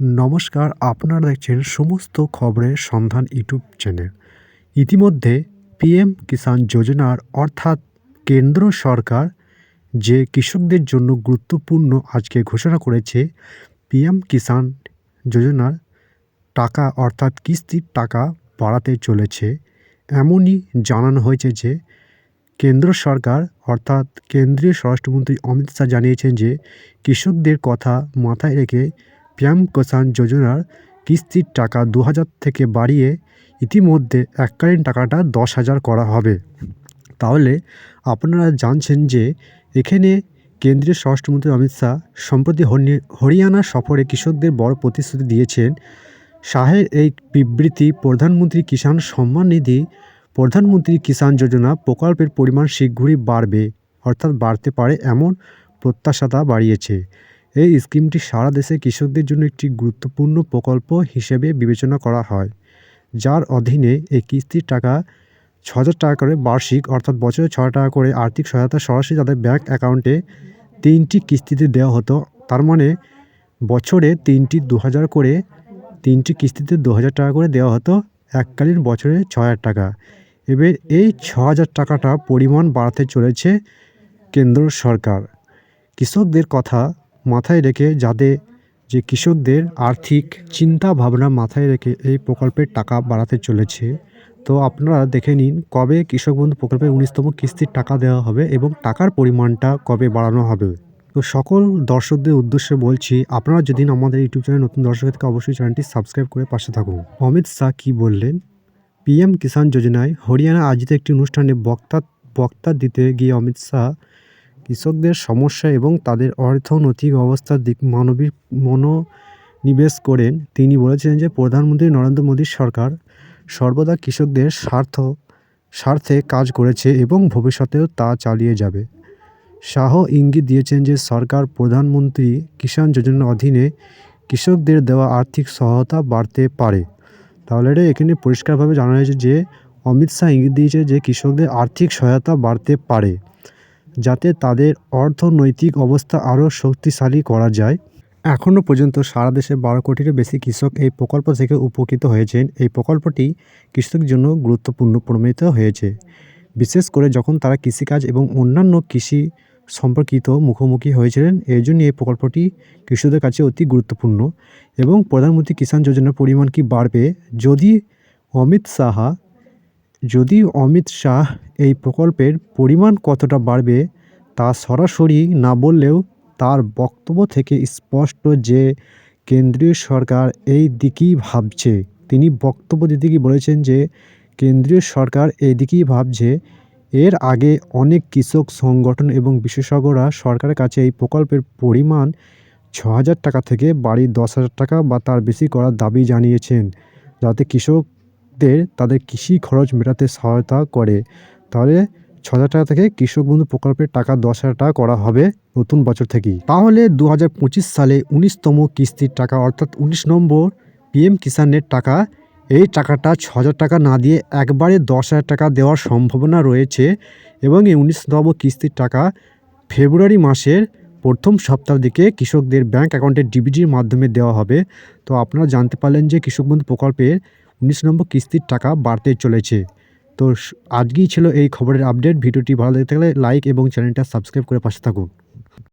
নমস্কার, আপনারা দেখছেন সমস্ত খবরের সন্ধান ইউটিউব চ্যানেল। ইতিমধ্যে পিএম কিষাণ যোজনার অর্থাৎ কেন্দ্র সরকার যে কৃষকদের জন্য গুরুত্বপূর্ণ আজকে ঘোষণা করেছে, পিএম কিষাণ যোজনার টাকা অর্থাৎ কিস্তির টাকা বাড়াতে চলেছে। এমনই জানানো হয়েছে যে, কেন্দ্র সরকার অর্থাৎ কেন্দ্রীয় স্বরাষ্ট্রমন্ত্রী অমিত শাহ জানিয়েছেন যে, কৃষকদের কথা মাথায় রেখে পিএম কিষাণ যোজনার কিস্তির টাকা দু হাজার থেকে বাড়িয়ে ইতিমধ্যে এককালীন টাকাটা দশ হাজার করা হবে। তাহলে আপনারা জানছেন যে এখানে কেন্দ্রীয় স্বরাষ্ট্রমন্ত্রী অমিত শাহ সম্প্রতি হরি- হরিয়ানা সফরে কৃষকদের বড় প্রতিশ্রুতি দিয়েছেন। শাহের এই বিবৃতি প্রধানমন্ত্রী কিষাণ সম্মান নিধি, প্রধানমন্ত্রী কিষাণ যোজনা প্রকল্পের পরিমাণ শীঘ্রই বাড়বে, অর্থাৎ বাড়তে পারে এমন প্রত্যাশাটা বাড়িয়েছে। এই স্কিমটি সারা দেশে কৃষকদের জন্য একটি গুরুত্বপূর্ণ প্রকল্প হিসেবে বিবেচনা করা হয়, যার অধীনে এই কিস্তির টাকা ছ হাজার টাকা করে বার্ষিক, অর্থাৎ বছরে ছ টাকা করে আর্থিক সহায়তা সরাসরি তাদের ব্যাঙ্ক অ্যাকাউন্টে তিনটি কিস্তিতে দেওয়া হতো। তার মানে বছরে তিনটি দু হাজার করে তিনটি কিস্তিতে দু হাজার টাকা করে দেওয়া হতো, এককালীন বছরে ছ হাজার টাকা। এবার এই ছ হাজার টাকাটা পরিমাণ বাড়াতে চলেছে কেন্দ্র সরকার। কৃষকদের কথা মাথায় রেখে যাতে যে কৃষকদের আর্থিক চিন্তা ভাবনা মাথায় রেখে এই প্রকল্পের টাকা বাড়াতে চলেছে, তো আপনারা দেখে নিন কবে কৃষক বন্ধু প্রকল্পের উনিশতম কিস্তির টাকা দেওয়া হবে এবং টাকার পরিমাণটা কবে বাড়ানো হবে। তো সকল দর্শকদের উদ্দেশ্যে বলছি, আপনারা যদি আমাদের ইউটিউব চ্যানেল নতুন দর্শক থেকে অবশ্যই চ্যানেলটি সাবস্ক্রাইব করে পাশে থাকুন। অমিত শাহ কী বললেন? পিএম কিষাণ যোজনায় হরিয়ানা আয়োজিত একটি অনুষ্ঠানে বক্তা বক্তা দিতে গিয়ে অমিত শাহ কৃষকদের সমস্যা এবং তাদের অর্থনৈতিক অবস্থার দিক মানবিক মনোনিবেশ করেন। তিনি বলেছেন যে, প্রধানমন্ত্রী নরেন্দ্র মোদীর সরকার সর্বদা কৃষকদের স্বার্থ, স্বার্থে কাজ করেছে এবং ভবিষ্যতেও তা চালিয়ে যাবে। শাহ ইঙ্গিত দিয়েছেন যে, সরকার প্রধানমন্ত্রী কিষাণ যোজনার অধীনে কৃষকদের দেওয়া আর্থিক সহায়তা বাড়তে পারে। তাহলে এটা এখানে পরিষ্কারভাবে জানা হয়েছে যে, অমিত শাহ ইঙ্গিত দিয়েছে যে, কৃষকদের আর্থিক সহায়তা বাড়তে পারে। যাতে তাদের অর্থনৈতিক অবস্থা আরও শক্তিশালী করা যায়। এখনও পর্যন্ত সারা দেশে বারো কোটিরও বেশি কৃষক এই প্রকল্প থেকে উপকৃত হয়েছেন। এই প্রকল্পটি কৃষকদের জন্য গুরুত্বপূর্ণ প্রমাণিত হয়েছে। বিশেষ করে যখন তারা কৃষিকাজ এবং অন্যান্য কৃষি সম্পর্কিত মুখোমুখি হয়েছিলেন এই জন্য এই প্রকল্পটি কৃষকদের কাছে অতি গুরুত্বপূর্ণ। এবং প্রধানমন্ত্রী কিষাণ যোজনার পরিমাণ কি বাড়বে? যদি অমিত শাহ যদি অমিত শাহ এই প্রকল্পের পরিমাণ কতটা বাড়বে তা সরাসরি না বললেও তার বক্তব্য থেকে স্পষ্ট যে কেন্দ্রীয় সরকার এই দিকেই ভাবছে। তিনি বক্তব্য দিতে গিয়ে বলেছেন যে, কেন্দ্রীয় সরকার এই দিকেই ভাবছে, এর আগে অনেক কৃষক সংগঠন এবং বিশেষজ্ঞরা সরকারের কাছে এই প্রকল্পের পরিমাণ ছ হাজার টাকা থেকে বাড়ি দশ হাজার টাকা বা তার বেশি করার দাবি জানিয়েছেন, যাতে কৃষকদের তাদের কৃষি খরচ মেটাতে সহায়তা করে। তাহলে ছ হাজার টাকা থেকে কৃষক বন্ধু প্রকল্পের টাকা দশ হাজার টাকা করা হবে নতুন বছর থেকেই। তাহলে দু হাজার পঁচিশ সালে উনিশতম কিস্তির টাকা অর্থাৎ উনিশ নম্বর পিএম কিষাণের টাকা, এই টাকাটা ছ হাজার টাকা না দিয়ে একবারে দশ হাজার টাকা দেওয়ার সম্ভাবনা রয়েছে এবং এই উনিশতম কিস্তির টাকা ফেব্রুয়ারি মাসের প্রথম সপ্তাহ দিকে কৃষকদের ব্যাংক অ্যাকাউন্টে ডিবিটির মাধ্যমে দেওয়া হবে। তো আপনারা জানতে পারলেন যে কৃষক বন্ধু প্রকল্পের উনিশ নম্বর কিস্তির টাকা বাড়তে চলেছে। তো আজকেই ছিল এই খবরের আপডেট। ভিডিওটি ভালো লেগে থাকলে লাইক এবং চ্যানেলটা সাবস্ক্রাইব করে পাশে থাকুন।